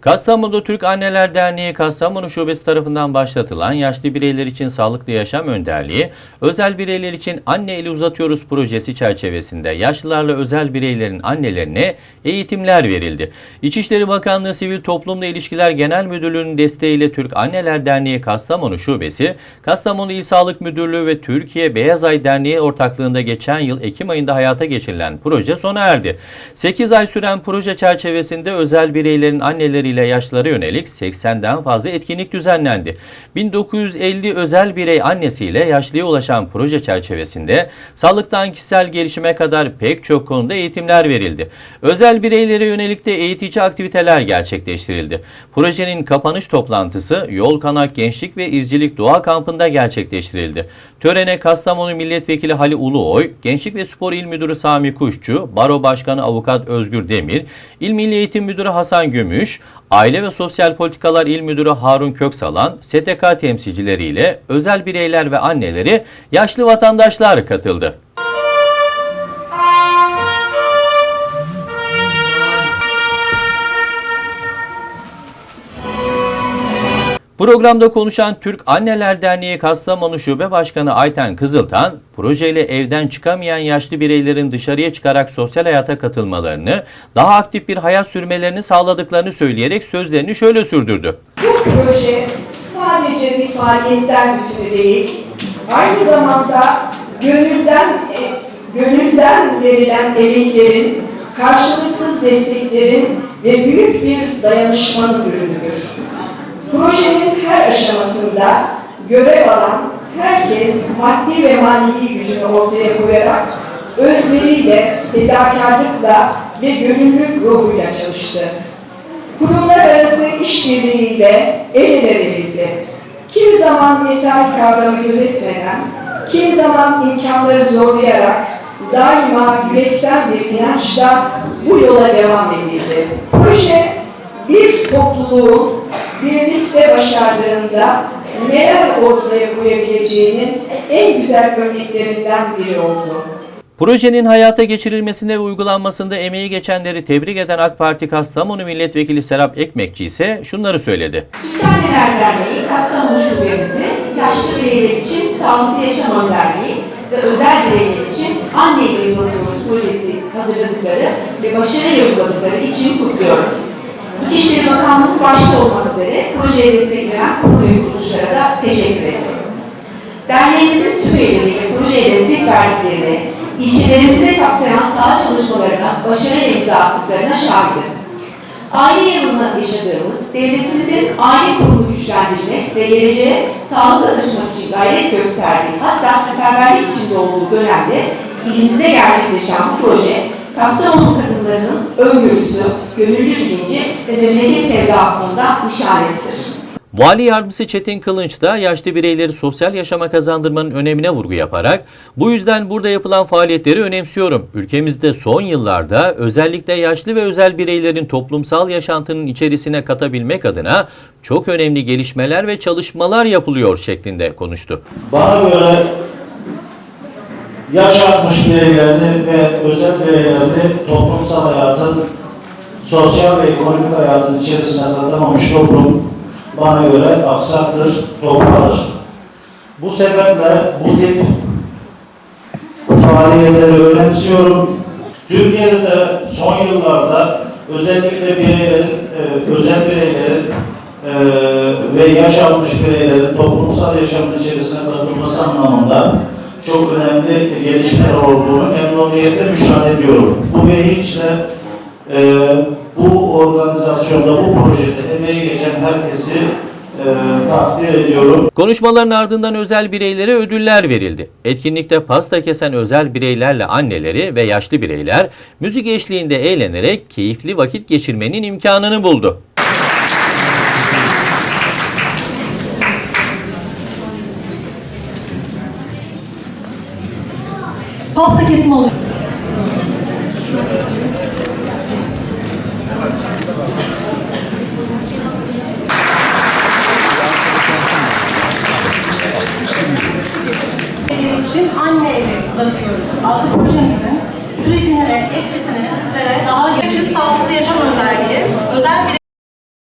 Kastamonu Türk Anneler Derneği Kastamonu Şubesi tarafından başlatılan yaşlı bireyler için sağlıklı yaşam önderliği, özel bireyler için Anne Eli Uzatıyoruz projesi çerçevesinde yaşlılarla özel bireylerin annelerine eğitimler verildi. İçişleri Bakanlığı Sivil Toplumla İlişkiler Genel Müdürlüğü'nün desteğiyle Türk Anneler Derneği Kastamonu Şubesi, Kastamonu İl Sağlık Müdürlüğü ve Türkiye Beyaz Ay Derneği ortaklığında geçen yıl Ekim ayında hayata geçirilen proje sona erdi. 8 ay süren proje çerçevesinde özel bireylerin anneleriyle yaşlılara yönelik 80'den fazla etkinlik düzenlendi. 1950 özel birey annesiyle yaşlıya ulaşan proje çerçevesinde sağlıktan kişisel gelişime kadar pek çok konuda eğitimler verildi. Özel bireylere yönelik de eğitici aktiviteler gerçekleştirildi. Projenin kapanış toplantısı Yol Kanak Gençlik ve İzcilik Doğa Kampı'nda gerçekleştirildi. Törene Kastamonu Milletvekili Hali Uluoy, Gençlik ve Spor İl Müdürü Sami Kuşçu, Baro Başkanı Avukat Özgür Demir, İl Milli Eğitim Müdürü Hasan Gümüş, Aile ve Sosyal Politikalar İl Müdürü Harun Köksalan, STK temsilcileriyle özel bireyler ve anneleri, yaşlı vatandaşlar katıldı. Programda konuşan Türk Anneler Derneği Kastamonu Şube Başkanı Ayten Kızıltan, projeyle evden çıkamayan yaşlı bireylerin dışarıya çıkarak sosyal hayata katılmalarını, daha aktif bir hayat sürmelerini sağladıklarını söyleyerek sözlerini şöyle sürdürdü. Bu proje sadece bir faaliyetten bütünü değil, aynı zamanda gönülden e, gönülden verilen emeklerin, karşılıksız desteklerin ve büyük bir dayanışmanın ürünüdür. Projenin her aşamasında görev alan herkes maddi ve manevi gücünü ortaya koyarak özveriyle, fedakarlıkla ve gönüllülük ruhuyla çalıştı. Kurumlar arası işbirliğiyle el ele verildi. Kimi zaman mesai kavramı gözetmeden, kimi zaman imkanları zorlayarak daima yürekten bir inançla bu yola devam edildi. Proje bir topluluğun birlikte başardığında neler ortaya koyabileceğinin en güzel örneklerinden biri oldu. Projenin hayata geçirilmesinde ve uygulanmasında emeği geçenleri tebrik eden AK Parti Kastamonu Milletvekili Serap Ekmekçi ise şunları söyledi. Türk Anneler Derneği Kastamonu Şubemizi yaşlı bireyler için sağlıklı yaşam önderliği ve özel bireyler için anne ile uzatıyoruz projesi hazırladıkları ve başarıyla uyguladıkları için kutluyorum. Başta olmak üzere projeye destek veren kurum ve kuruluşlara da teşekkür ediyorum. Derneğimizin tüm üyeleriyle projeye destek verdiklerine, ilçelerimize kapsayan saha çalışmalarına başarıyla imza attıklarına şahidim. Aile yılında yaşadığımız, devletimizin aile kurumunu güçlendirmek ve geleceğe sağlıkla taşımak için gayret gösterdiği, hatta seferberlik içinde olduğu dönemde ilimizde gerçekleşen bu proje, Kastamonu kadınlarının öngörüsü, gönüllü bilinci ve memleket sevdasının da nişanesidir. Vali Yardımcısı Çetin Kılınç da yaşlı bireyleri sosyal yaşama kazandırmanın önemine vurgu yaparak bu yüzden burada yapılan faaliyetleri önemsiyorum. Ülkemizde son yıllarda özellikle yaşlı ve özel bireylerin toplumsal yaşantının içerisine katabilmek adına çok önemli gelişmeler ve çalışmalar yapılıyor şeklinde konuştu. Bana göre yaş 60 bireylerini ve özel bireylerini toplumsal hayatın, sosyal ve ekonomik hayatın içerisine katamamış toplum bana göre aksaktır, topraktır. Bu sebeple bu tip faaliyetleri önemsiyorum. Türkiye'de de son yıllarda özellikle bireylerin, e, özel bireylerin e, ve yaş almış bireylerin toplumsal yaşamın içerisine katılması anlamında çok önemli gelişmeler olduğunu memnuniyetle müşahede ediyorum. Bu vehicle e, bu organizasyonda, bu projede emeği geçen herkesi e, takdir ediyorum. Konuşmaların ardından özel bireylere ödüller verildi. Etkinlikte pasta kesen özel bireylerle anneleri ve yaşlı bireyler müzik eşliğinde eğlenerek keyifli vakit geçirmenin imkanını buldu. Pasta kesimi olacak. için anne evi uzatıyoruz adlı projemizin sürecini ve etkisini sizlere daha geçin sağlıklı yaşam önderliği özel bir